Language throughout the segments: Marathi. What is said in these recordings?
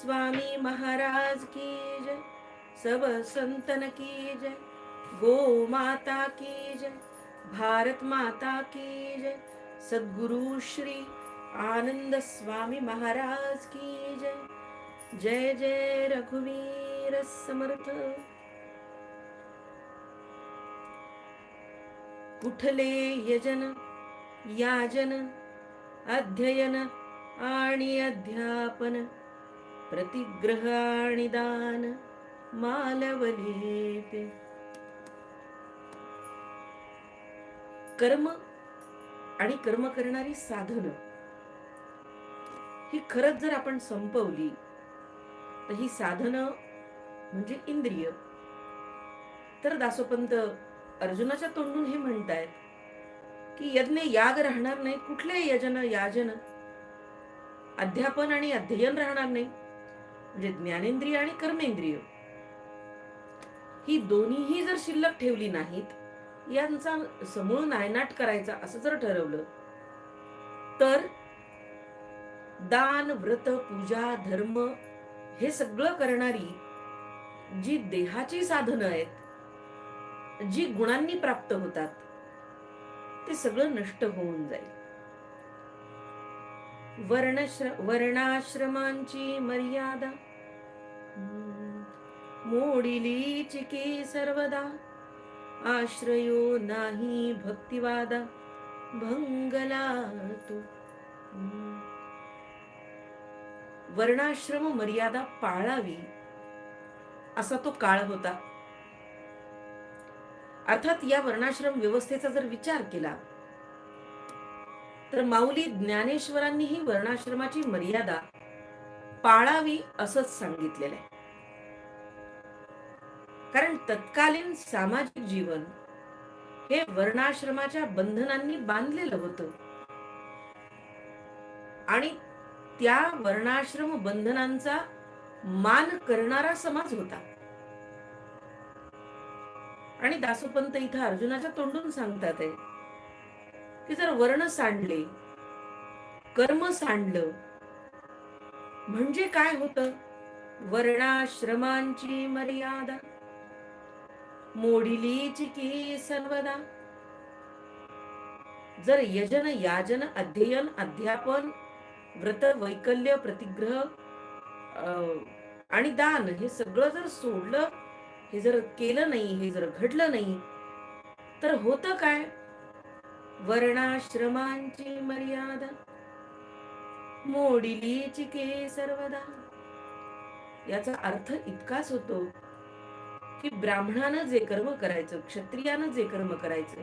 स्वामी महाराज की जय। सब संतन की जय। गो माता की जय। भारत माता की जय। सद्गुरु श्री आनंद स्वामी महाराज की जय। जय जय रघुवीर समर्थ। कुठले यजन याजन अध्ययन आणि अध्यापन। प्रतिग्रह आणि दान मालवले ते कर्म आणि कर्म करणारी साधन ही खरंच जर आपण संपवली तर ही साधनं म्हणजे इंद्रिय. तर दासोपंत अर्जुनाच्या तोंडून हे म्हणतायत की यज्ञ याग राहणार नाही कुठले यजन याजन अध्यापन आणि अध्ययन राहणार नाही. म्हणजे ज्ञानेंद्रिय आणि कर्मेंद्रिय. ही दोन्हीही जर शिल्लक ठेवली नाहीत यांचा समूळ नायनाट करायचा असं जर ठरवलं तर दान व्रत पूजा धर्म हे सगळं करणारी जी देहाची साधनं आहेत जी गुणांनी प्राप्त होतात ते सगळं नष्ट होऊन जाईल. वर्णश्र वर्णाश्रमांची मर्यादा. हम्म, मोडिली चिके सर्वदा. आश्रयो नाही भक्तिवादा. भंगला तो. वर्णाश्रम मर्यादा पाळावी. असा तो काळ होता. अर्थात या वर्णाश्रम व्यवस्थेचा जर विचार केला तर माऊली ज्ञानेश्वरांनीही वर्णाश्रमाची मर्यादा पाळावी असंच सांगितलेलं आहे. कारण तत्कालीन सामाजिक जीवन हे वर्णाश्रमाच्या बंधनांनी बांधलेलं होतं. आणि त्या वर्णाश्रम बंधनांचा मान करणारा समाज होता. आणि दासोपंत इथं अर्जुनाच्या तोंडून सांगतात आहे की जर वर्ण सांडले कर्म सांडलं म्हणजे काय होत? वर्णाश्रमांची मर्यादा मोडिली चिकी सर्वदा? जर यजन याजन अध्ययन अध्यापन व्रत वैकल्य प्रतिग्रह अं, आणि दान हे सगळं जर सोडलं हे जर केलं नाही हे जर घडलं नाही तर होतं काय? वर्णाश्रमांची मर्यादा. मोडिलीची के सर्वदा. याचा अर्थ इतकाच होतो की ब्राह्मणानं जे कर्म करायचं क्षत्रियानं जे कर्म करायचं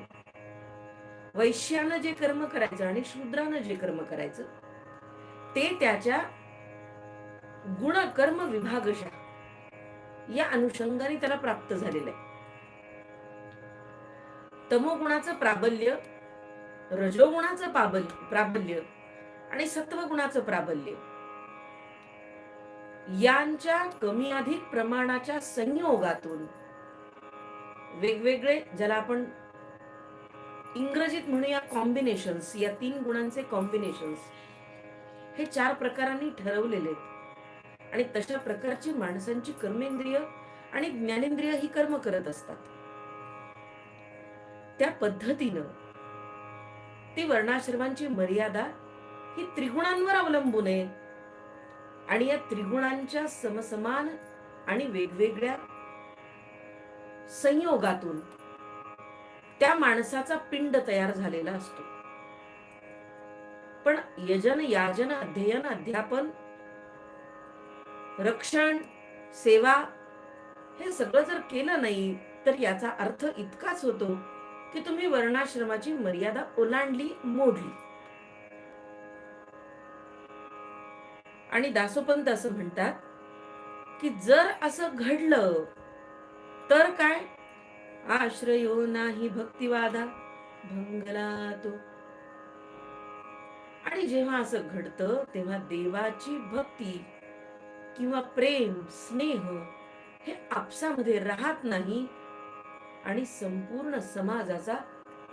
वैश्यानं जे कर्म करायचं आणि शूद्रानं जे कर्म करायचं ते त्याच्या गुण कर्म विभागशा या अनुषंगाने त्याला प्राप्त झालेलं आहे. तमोगुणाचं प्राबल्य रजोगुणाचं पाबल प्राबल्य आणि सत्वगुणाचं प्राबल्य. यांच्या कमी अधिक प्रमाणाच्या संयोगातून वेगवेगळे ज्याला आपण इंग्रजीत म्हणूया कॉम्बिनेशन्स या तीन गुणांचे कॉम्बिनेशन्स हे चार प्रकारांनी ठरवलेले आहेत. आणि तशा प्रकारची माणसांची कर्मेंद्रिय आणि ज्ञानेंद्रिय ही कर्म करत असतात. त्या पद्धतीनं ती वर्णाश्रमांची मर्यादा ही त्रिगुणांवर अवलंबून आहे. आणि या त्रिगुणांच्या समसमान आणि वेगवेगळ्या संयोगातून त्या माणसाचा पिंड तयार झालेला असतो. पण यजन याजन अध्ययन अध्यापन रक्षण सेवा हे सगळं जर केलं नाही तर याचा अर्थ इतकाच होतो की तुम्ही वर्णाश्रमाची मर्यादा ओलांडली मोडली. आणि दासोपंत असं म्हणतात की जर असं घडलं तर काय? आश्रयो नाही भक्तिवादा भंगला तो. आणि जेव्हा असं घडतं तेव्हा देवाची भक्ती किंवा प्रेम स्नेह हे आपसामध्ये राहत नाही आणि संपूर्ण समाजाचा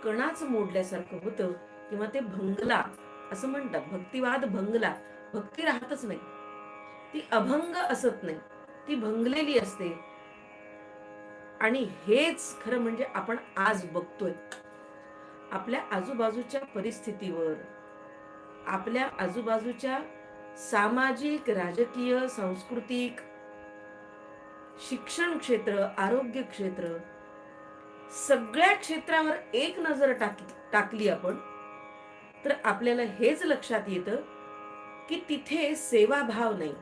कणाच मोडल्यासारखं होतं. किंवा ते भंगला असं म्हणतात. भक्तिवाद भंगला. भक्ती राहतच नाही. ती अभंग असत नाही. ती भंगलेली असते. आणि हेच खरं म्हणजे आपण आज बघतोय. आपल्या आजूबाजूच्या परिस्थितीवर आपल्या आजूबाजूच्या सामाजिक राजकीय सांस्कृतिक शिक्षण क्षेत्र आरोग्य क्षेत्र सगळ्या क्षेत्रावर एक नजर टाक टाकली आपण तर आपल्याला हेच लक्षात येतं की तिथे सेवाभाव नाही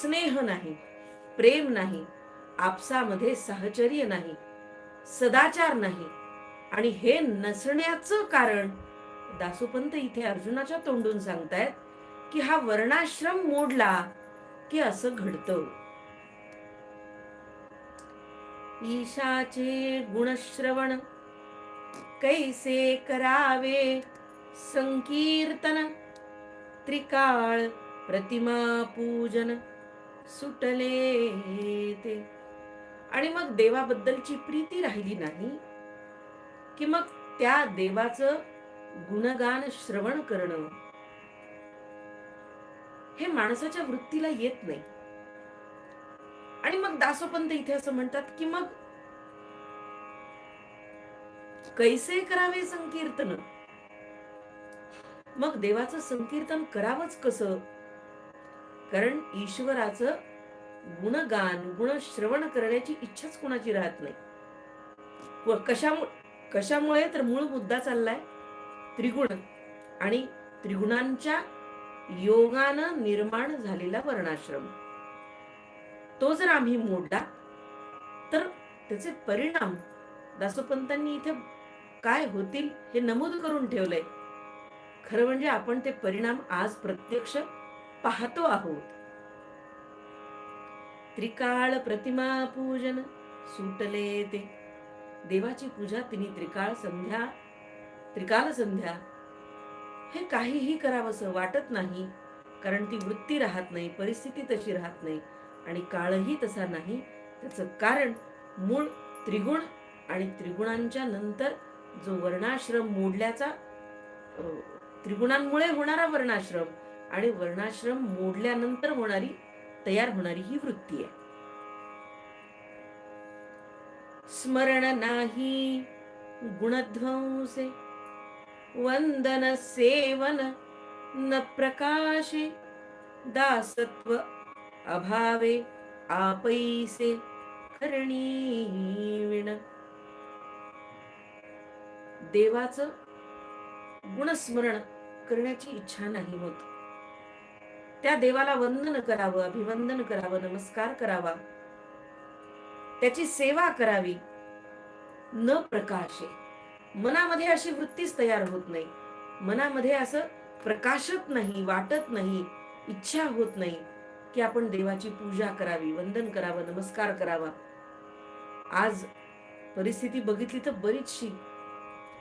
स्नेह नाही प्रेम नाही आपसामध्ये सहचर्य नाही सदाचार नाही. आणि हे नसण्याचं कारण दासोपंत इथे अर्जुनाच्या तोंडून सांगतायत की हा वर्णाश्रम मोडला की असं घडतं. ईशाचे गुणश्रवण. कैसे करावे संकीर्तन? त्रिकाळ प्रतिमा पूजन सुटले ते. आणि मग देवाबद्दलची प्रीती राहिली नाही की मग त्या देवाचं गुणगान श्रवण करणं? हे माणसाच्या वृत्तीला येत नाही. आणि मग दासोपंत इथे असं म्हणतात की मग कैसे करावे संकीर्तन? मग देवाचं संकीर्तन करावंच कसं? कारण ईश्वराचं गुणगान गुण श्रवण करण्याची इच्छाच कोणाची राहत नाही. कशामुळे कशामुळे तर मूळ मुद्दा चाललाय? त्रिगुण. आणि त्रिगुणांच्या योगानं निर्माण झालेला वर्णाश्रम. तो जर आम्ही मोडला तर त्याचे परिणाम दासोपंतांनी इथे काय होतील हे नमूद करून ठेवलंय. खरं म्हणजे आपण ते परिणाम आज प्रत्यक्ष पाहतो आहोत. त्रिकाळ प्रतिमा पूजन सुटले ते. देवाची पूजा तिने त्रिकाळ संध्या त्रिकाल संध्या हे काहीही करावंसं वाटत नाही कारण ती वृत्ती राहत नाही परिस्थिती तशी राहत नाही. आणि काळही तसा नाही. त्याचं कारण मूळ त्रिगुण आणि त्रिगुणांच्या नंतर जो वर्णाश्रम मोडल्याचा त्रिगुणांमुळे होणारा वर्णाश्रम आणि वर्णाश्रम मोडल्यानंतर होणारी तयार होणारी ही वृत्ती आहे. स्मरण नाही गुणध्वंसे वंदन सेवन न प्रकाशे दासत्व अभावे आपैसे करणी देवाचं गुणस्मरण करण्याची इच्छा नाही होत. त्या देवाला वंदन करावं अभिवंदन करावं नमस्कार करावा. त्याची सेवा करावी. न प्रकाशे. मनामध्ये अशी वृत्तीच तयार होत नाही. मनामध्ये असं प्रकाशत नाही वाटत नाही इच्छा होत नाही. की आपण देवाची पूजा करावी वंदन करावं नमस्कार करावा. आज परिस्थिती बघितली तर बरीचशी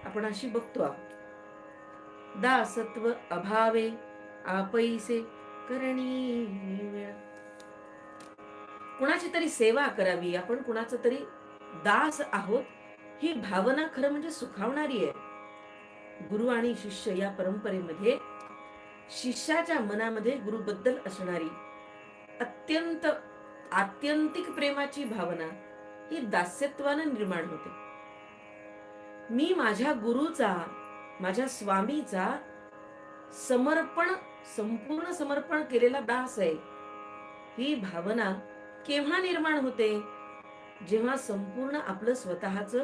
आपण अशी बघतो आहोत. दासत्व अभावे आपैसे करणी कुणाची तरी सेवा करावी आपण कुणाचं तरी दास आहोत ही भावना खरं म्हणजे सुखावणारी आहे. गुरु आणि शिष्य या परंपरेमध्ये शिष्याच्या मनामध्ये गुरुबद्दल असणारी अत्यंत आत्यंतिक प्रेमाची भावना ही दास्यत्वानं निर्माण होते. मी माझ्या गुरुचा माझ्या स्वामीचा समर्पण संपूर्ण समर्पण केलेला दास आहे. ही भावना केव्हा निर्माण होते? जेव्हा संपूर्ण आपलं स्वतःच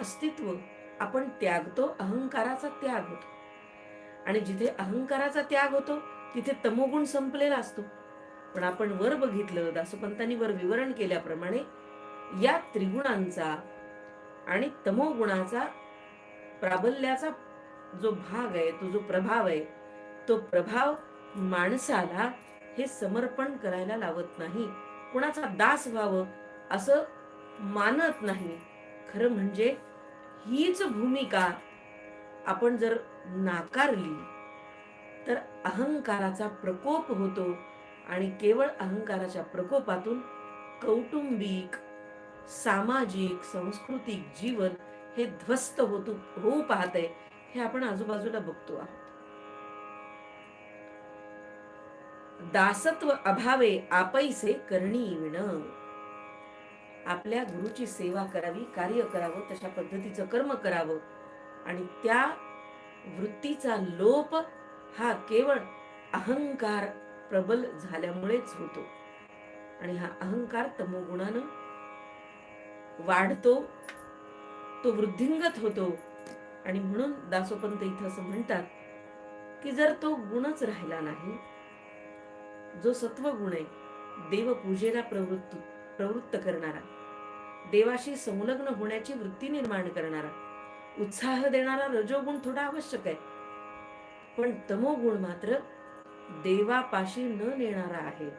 अस्तित्व आपण त्यागतो अहंकाराचा त्याग होतो. आणि जिथे अहंकाराचा त्याग होतो तिथे तमोगुण संपलेला असतो. पण आपण वर बघितलं दासोपंतांनी वर विवरण केल्याप्रमाणे या त्रिगुणांचा आणि तमोगुणाचा प्राबल्याचा जो भाग आहे तो जो प्रभाव आहे तो प्रभाव माणसाला हे समर्पण करायला लावत नाही. कुणाचा दास व्हावं असं मानत नाही. खरं म्हणजे हीच भूमिका आपण जर नाकारली तर अहंकाराचा प्रकोप होतो. आणि केवळ अहंकाराच्या प्रकोपातून कौटुंबिक सामाजिक सांस्कृतिक जीवन हे ध्वस्त होतो होऊ पाहतंय हे आपण आजूबाजूला बघतो आहोत. दासत्व अभावे आपैसे करणी विण. आपल्या गुरुची सेवा करावी कार्य करावं तशा पद्धतीचं कर्म करावं. आणि त्या वृत्तीचा लोप हा केवळ अहंकार प्रबल झाल्यामुळेच होतो. आणि हा अहंकार तमोगुणानं वाढतो तो वृद्धिंगत होतो. आणि म्हणून दासोपंत इथं असं म्हणतात की जर तो गुणच राहिला नाही जो सत्व गुण आहे देवपूजेला प्रवृत्त प्रवृत्त करणारा देवाशी संलग्न होण्याची वृत्ती निर्माण करणारा उत्साह देणारा रजोगुण थोडा आवश्यक आहे. पण तमोगुण मात्र देवापाशी न नेणारा आहे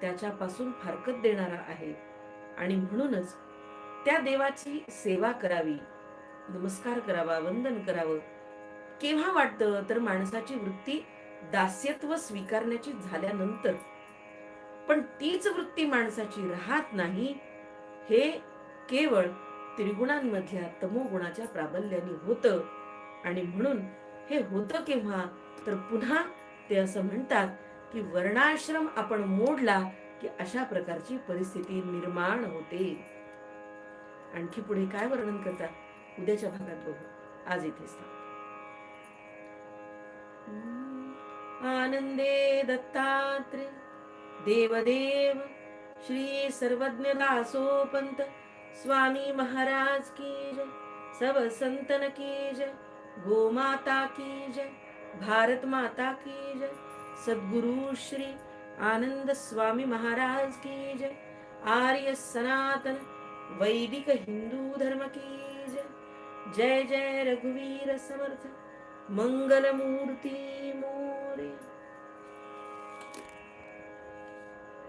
त्याच्यापासून फारकत देणारा आहे. आणि म्हणूनच त्या देवाची सेवा करावी नमस्कार करावा वंदन करावं. केव्हा वाटतं तर माणसाची वृत्ती दास्यत्व स्वीकारण्याची झाल्यानंतर. पण तीच वृत्ती माणसाची राहत नाही हे केवळ त्रिगुणांमधल्या तमोगुणाच्या प्राबल्याने होतं. आणि म्हणून हे होतं केव्हा तर पुन्हा ते असं म्हणतात की वर्णाश्रम आपण मोडला की अशा प्रकारची परिस्थिती निर्माण होते. आणखी पुढे काय वर्णन करतात? उद्याच्या भागात बघू. आज इथेच आनंदे दत्तात्रे देवदेव श्री सर्वज्ञ दासोपंत स्वामी महाराज की जय सब संतन की जय गोमाता की जय भारत माता की जय। सद्गुरु श्री आनंद स्वामी महाराज की जय। आर्य सनातन वैदिक हिंदू धर्म की जय। जय जय रघुवीर समर्थ मंगल मूर्ती